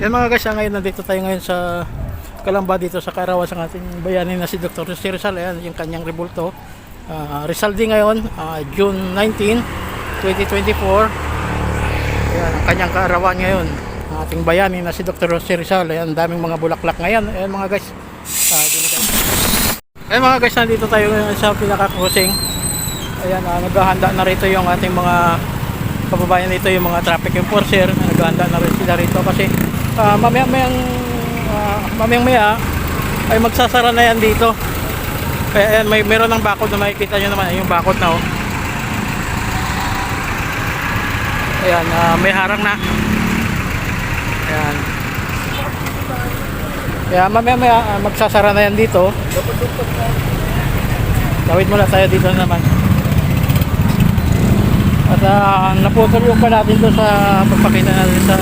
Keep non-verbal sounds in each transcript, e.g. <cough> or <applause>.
Yan mga guys, ah, ngayon nandito tayo ngayon sa Kalamba dito sa Karawa sa ating bayani na si Dr. Jose Rizal. Ayan, yung kanyang rebulto. Ah, Rizal din ngayon, ah, June 19, 2024. Ayan, ang kanyang kaarawan ngayon. Ang ating bayani na si Dr. Jose Rizal. Ayan, daming mga bulaklak ngayon. Ayan mga guys. Binigay. Ayan mga guys, nandito tayo ngayon sa pinaka-crossing. Ayan, ah, naghahanda na rito yung ating mga kababayan dito, yung mga traffic enforcer. Naghahanda na rin sila rito kasi uh, mamayang uh, mamayang maya ay magsasara na yan dito. Kaya ayan, may meron ng bakod na makikita nyo naman, yung bakod na oh. Ayan, ah, may harang na. Ayan. Kaya mamaya maya ah, magsasara na yan dito. Tawid muna tayo dito naman. At uh, naputol yung natin doon sa pagpakita natin sa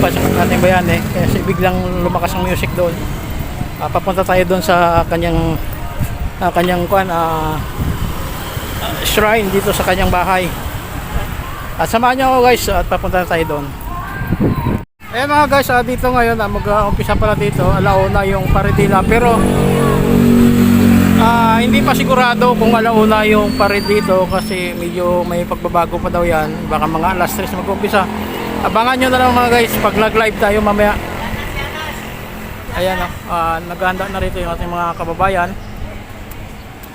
pasok ng ating bayan eh. Kasi biglang lumakas ang music doon. Ah, papunta tayo doon sa kanyang ah, kanyang kuan ah, ah, shrine dito sa kanyang bahay. At samahan niyo ako guys at papunta tayo doon. Ayan mga guys, ah, dito ngayon ah, mag-umpisa pala dito, alauna yung paridila pero Ah, hindi pa sigurado kung alauna yung pared dito kasi medyo may pagbabago pa daw yan. Baka mga alas 3 mag-umpisa. Abangan nyo na lang mga guys pag nag-live tayo mamaya. Ayan, ah, naghahanda na rito yung ating mga kababayan.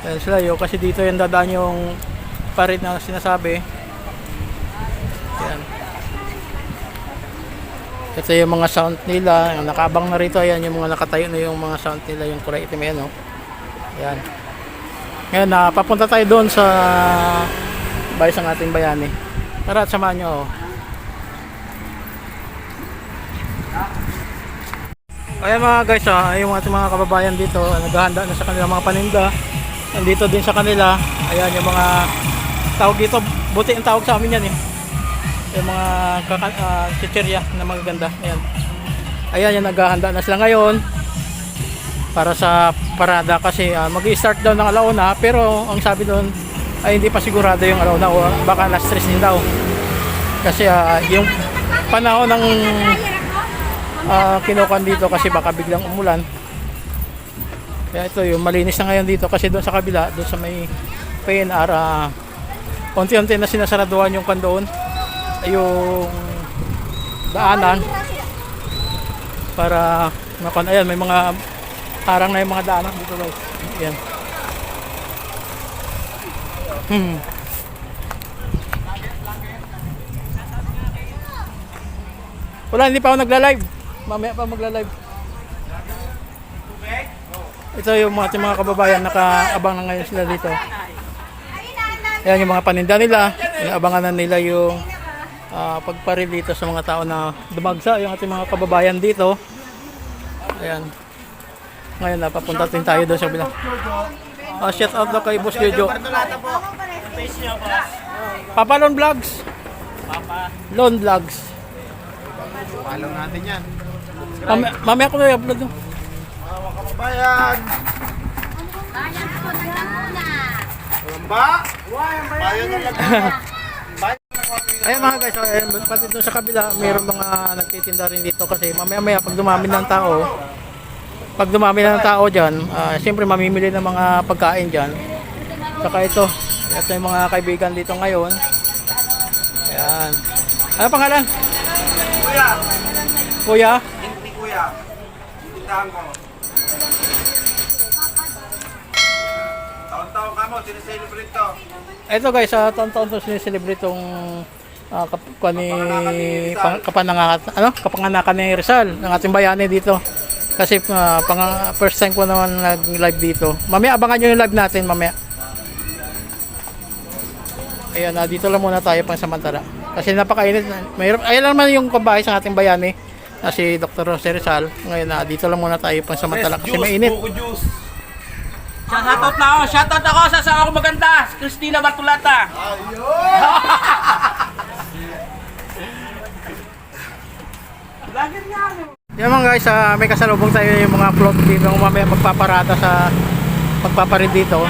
Ayan sila yun kasi dito yung dadaan yung pared na sinasabi. Ayan. Ito yung mga sound nila, nakabang na rito, ayan yung mga nakatayo na yung mga sound nila, yung kulay itim yan, oh. Ayan. Ngayon, na papunta tayo doon sa bahay ng ating bayani. Tara, samahan nyo. oh. Ayan mga guys, ah, yung ating mga kababayan dito, ah, naghahanda na sa kanilang mga paninda. Nandito din sa kanila. Ayan yung mga tawag dito, buti ang tawag sa amin yan eh. Yung mga kaka, uh, na magaganda. Ayan. Ayan yung naghahanda na sila ngayon para sa parada kasi uh, mag-start daw ng alauna pero ang sabi doon ay hindi pa sigurado yung alauna o baka last stress din daw. Kasi ah, yung panahon ng uh, kinukan dito kasi baka biglang umulan. Kaya ito yung malinis na ngayon dito kasi doon sa kabila doon sa may PNR uh, unti-unti na sinasaraduhan yung kandoon yung daanan para makon ayan may mga harang na yung mga daanan dito guys. Yan hmm. wala hindi pa ako nagla-live. Mamaya pa magla-live. Ito yung mga ating mga kababayan. Nakaabang na ngayon sila dito. Yan yung mga paninda nila. Inaabangan na nila yung uh, pagparil dito sa mga tao na dumagsa yung ating mga kababayan dito. Ayan ngayon na papunta din tayo doon sa kabila. Ah, shout out daw kay Boss Jojo. Papa Lon Vlogs. Papa. Lon Vlogs. Follow natin yan. Mami, mamaya ko na i-upload? Mga kababayan. Ba? Bayan ng lagyan. <laughs> Ayun mga guys, ayun, pati doon sa kabila, mayroon mga nagtitinda rin dito kasi mamaya maya pag dumami ng tao, pag dumami na ng tao dyan, ah, siyempre mamimili ng mga pagkain dyan. Saka ito, ito yung mga kaibigan dito ngayon. Ayan. Ano pangalan? Kuya. Kuya? Hindi kuya. Tindahan ko. Taon-taon ka mo, sineselebrate to. Ito guys, sa taon-taon to sineselebrate itong uh, kap ni, pang, kapanangakan, ano? kapanganakan ni Rizal, ng ating bayani dito. Kasi uh, pang, first time ko naman nag-live dito. Mamaya abangan nyo yung live natin mamaya. Ayan, uh, dito lang muna tayo pang samantala. Kasi napakainit. Mayroon, ayan lang naman yung kabahay sa ating bayani na si Dr. Jose Rizal. Ngayon, uh, dito lang muna tayo pang samantala kasi mainit. Buko juice. Shoutout na ako. Shoutout ako sa asawa ko maganda. si Christina Bartolata. <laughs> Lager nga ako. Yan mga guys, ah, may kasalubong tayo yung mga float dito ng mamaya magpaparada sa pagpaparid dito.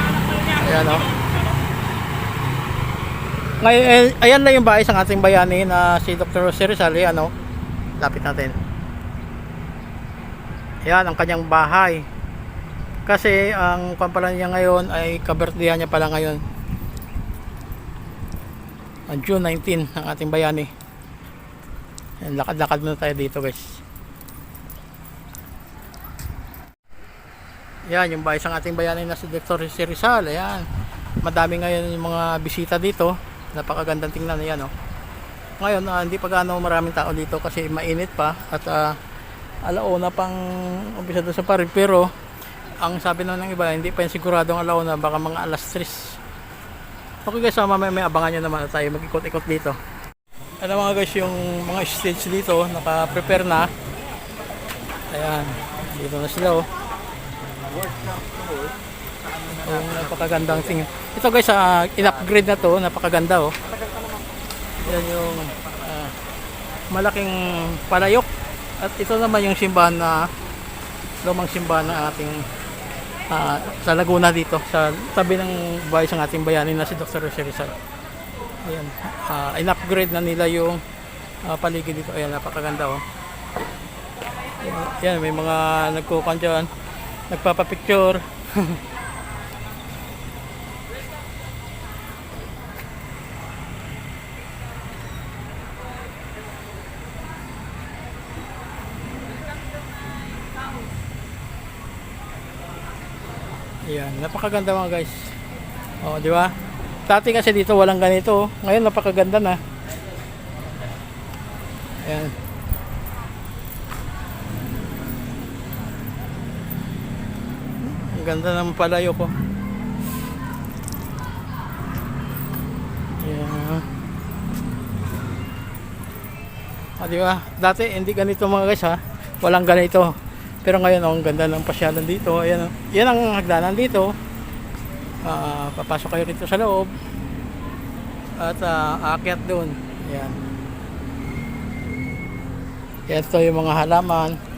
Ayan o. Ngayon, eh, ayan na yung bahay ng ating bayani na si Dr. Jose Rizal. Ayan o. Lapit natin. Yan ang kanyang bahay. Kasi ang pampalan niya ngayon ay kabertihan niya pala ngayon. Ang June 19 ang ating bayani. Yan, lakad-lakad muna tayo dito guys. Yan, yung bahay ng ating bayani na si Dr. si Rizal. Ayan. Madami ngayon yung mga bisita dito. Napakagandang tingnan na yan. Oh. Ngayon, ah, hindi pa gaano maraming tao dito kasi mainit pa at ah, alauna pang umpisa doon sa parin. Pero, ang sabi naman ng iba, hindi pa yung siguradong alauna, baka mga alas 3. Okay guys, so mamaya may abangan nyo naman na tayo mag-ikot-ikot dito. Ano mga guys, yung mga stage dito, naka-prepare na. Ayan, dito na sila oh. Yung napakagandang thing. Ito guys, ah, in-upgrade na to, napakaganda oh. Yan yung ah, malaking palayok. At ito naman yung simbahan na lumang simbahan ng ating ah, sa Laguna dito sa tabi ng bahay ng ating bayani na si Dr. Jose Rizal. Ayan. ah, in-upgrade na nila yung ah, paligid dito. Ayan, napakaganda oh. Ayan, may mga nagkukan dyan. Nagpapapicture. Ayan, napakaganda mga guys. Oh, di ba? Dati kasi dito walang ganito. Ngayon napakaganda na. Ayan. Ganda ng palayo ko. Ayan. Ah, di? Dati hindi ganito mga guys ha. Walang ganito. Pero ngayon oh, ang ganda ng pasyalan dito. Ayan. Yan ang hagdanan dito. Ah, papasok kayo rito sa loob. At ah, aakyat doon. Ayan. Yan ito yung mga halaman.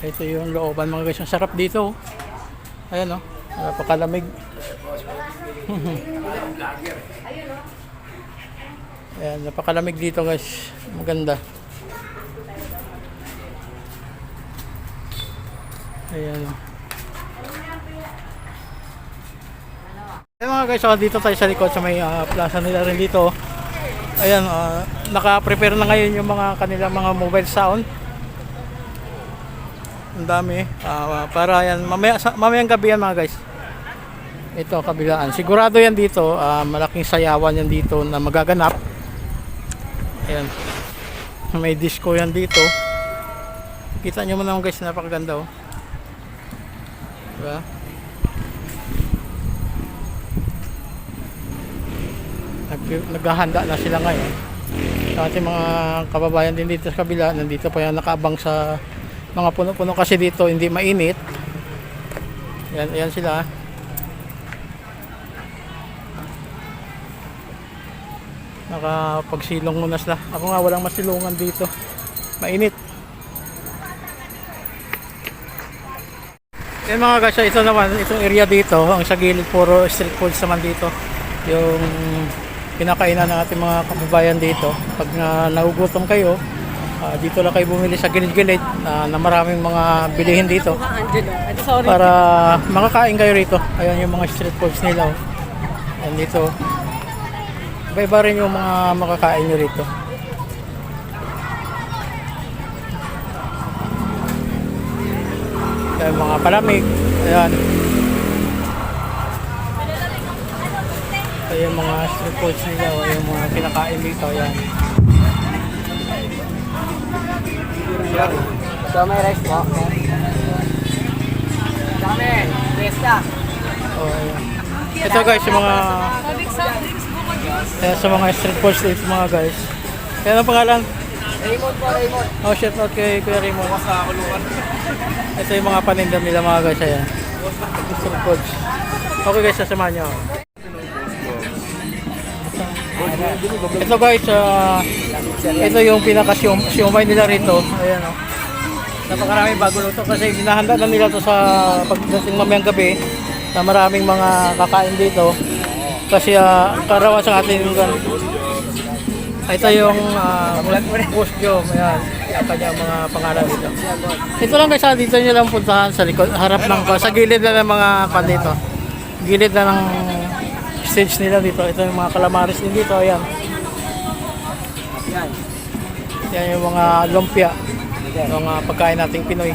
Ito yung looban mga guys. Ang sarap dito. oh. Ayan oh. Napakalamig. <laughs> Ayan, napakalamig dito guys. Maganda. Ayan. oh. Ayan mga guys, oh, dito tayo sa likod sa may ah, plaza nila rin dito. Ayan, ah, naka-prepare na ngayon yung mga kanilang mga mobile sound. Ang dami. Ah, para yan, mamaya, mamayang gabi yan mga guys. Ito, kabilaan. Sigurado yan dito. ah, malaking sayawan yan dito na magaganap. Ayan. May disco yan dito. Kita nyo mo naman guys, napakaganda oh. Diba? Nag naghahanda na sila ngayon. Sa ating mga kababayan din dito sa kabila, nandito pa yan nakaabang sa mga puno-puno kasi dito hindi mainit. Yan, yan sila. Nakapagsilong muna sila. Ako nga walang masilungan dito. Mainit. Yan mga guys, ito naman, itong area dito, ang sa gilid puro street foods naman dito. Yung pinakainan ng ating mga kababayan dito. Pag na nagugutom kayo, ah, dito lang kayo bumili sa gilid-gilid ah, na maraming mga bilihin dito. Para makakain kayo rito. Ayan yung mga street foods nila. Oh. Ayan dito. Iba-iba rin yung mga makakain nyo rito. Ayan, mga palamig. Ayan. Ayan yung mga street foods nila. o Yung mga kinakain dito. Ayan. So may rice po. Dami. Fiesta. Oh. Ito guys, yung mga ayan, sa mga street foods dito mga guys. Kaya ang pangalan? Raymond po, Raymond. Oh, shout out kay Kuya Raymond. Ito yung mga paninda nila mga guys. Ayan. Street foods. Okay guys, sasamahan nyo. Ito guys, ah, ito yung pinaka-siomay nila rito. Ayan o. Oh. Napakarami bago luto kasi hinahanda na nila to sa pagdating mamayang gabi na maraming mga kakain dito. Kasi ah, uh, karawan sa atin yung. Ito yung ah, uh, Pusyom. Ayan. Ang kanyang mga pangalan dito. Ito lang guys. Ah, dito nyo lang puntahan sa likod. Harap lang ko. Sa gilid na ng mga pan dito. Gilid na ng stage nila dito. Ito yung mga calamaris din dito. Ayan. Yan. Yan yung mga lumpia. Ng mga uh, pagkain nating Pinoy.